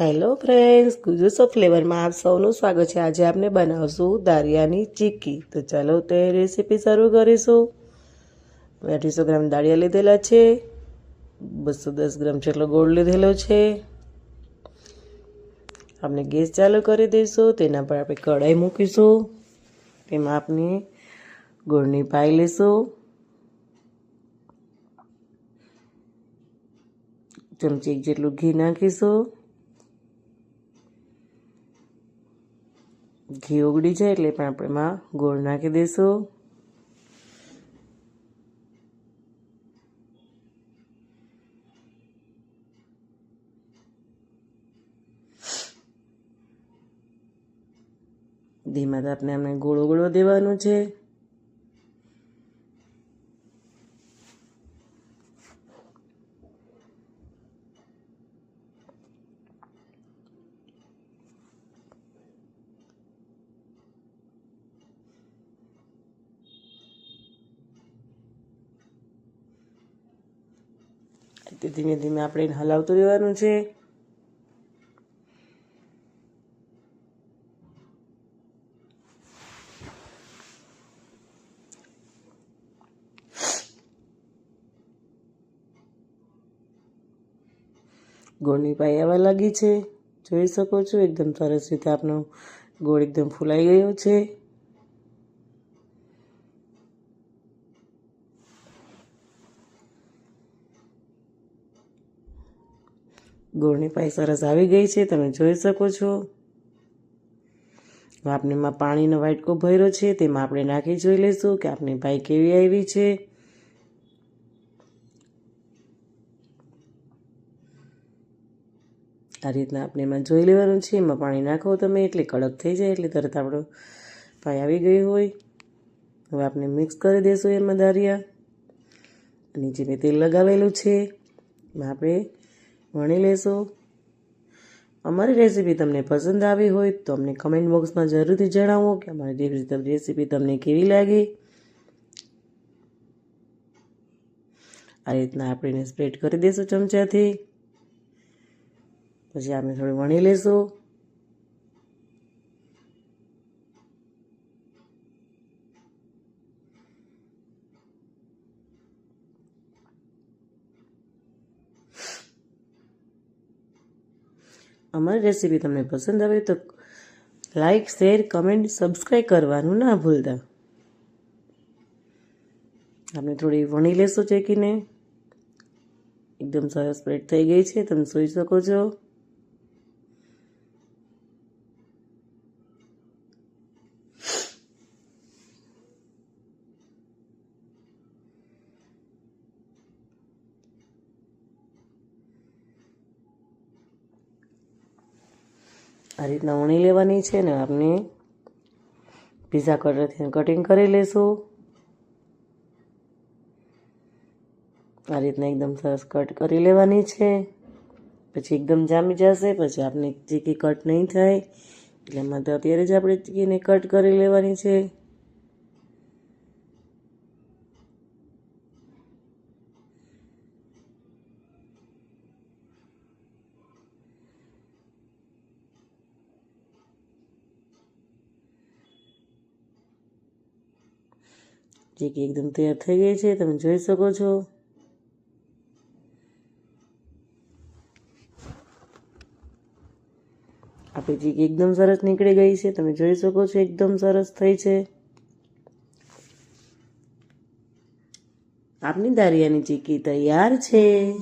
Hello friends Gujus of ફ્લેવરમાં આપ સૌનું સ્વાગત છે. આજે આપણે બનાવશું દાળિયાની ચીક્કી. તો ચાલો તે રેસીપી શરૂ કરીશું. મેં અઢીસો ગ્રામ દાળિયા લીધેલા છે. બસો દસ ગ્રામ જેટલો ગોળ લીધેલો છે. આપણે ગેસ ચાલુ કરી દઈશું. તેના પર આપણે કઢાઈ મૂકીશું. તેમાં આપણે ગોળની પાઈ લઈશું. ચમચી જેટલું ઘી નાખીશું. ઘી ઉગડી જાય એટલે પણ આપણે એમાં ગોળ નાખી દઈશું. ધીમા તાપને આપણે ગોળ ઓગળવા દેવાનું છે. તે ધીમે ધીમે આપણે એને હલાવતું રહેવાનું છે. ગોળની પાઈ આવવા લાગી છે. જોઈ શકો છો, એકદમ સરસ રીતે આપનો ગોળ એકદમ ફૂલાઈ ગયો છે. ગોળની પાઈ સરસ આવી ગઈ છે, તમે જોઈ શકો છો. આપણે એમાં પાણીનો વાટકો ભર્યો છે, તેમાં આપણે નાખી જોઈ લઈશું કે આપણી પાઈ કેવી આવી છે. આ રીતના આપણે એમાં જોઈ લેવાનું છે, એમાં પાણી નાખો તમે, એટલે કડક થઈ જાય, એટલે તરત આપણો પાઈ આવી ગઈ હોય. હવે આપણે મિક્સ કરી દઈશું એમાં દારિયા નીચે મેં તેલ લગાવેલું છે, એમાં આપણે વણી લેશો? અમારી રેસીપી તમને પસંદ આવી હોય તો અમને કમેન્ટ બોક્સમાં જરૂરથી જણાવો કે અમારી રેસીપી તમને કેવી લાગી? આ રીતના આપણે સ્પ્રેડ કરી દઈશું ચમચાથી. પછી આપણે થોડી વણી લેશું. અમારી રેસીપી તમને પસંદ આવે તો લાઈક શેર કમેન્ટ સબસ્ક્રાઈબ કરવાનું ના ભૂલતા. આપણે થોડી વણી લેશું ચેકીને એકદમ સરસ સ્પ્રેડ થઈ ગઈ છે, તમે જોઈ શકો છો. આ રીતના વણી લેવાની છે ને આપણે પીઝા કટરથી કટિંગ કરી લેશું. આ રીતના એકદમ સરસ કટ કરી લેવાની છે. પછી એકદમ જામી જશે, પછી આપણે ચીકી કટ નહીં થાય. એટલે એમાં તો અત્યારે જ આપણે ચીકીને કટ કરી લેવાની છે. ચીકી એકદમ તૈયાર થઈ ગઈ છે, તમે જોઈ શકો છો. આપણી ચીકી એકદમ સરસ નીકળી ગઈ છે, તમે જોઈ શકો છો એકદમ સરસ થઈ છે. આપની દારિયાની ચીકી તૈયાર છે.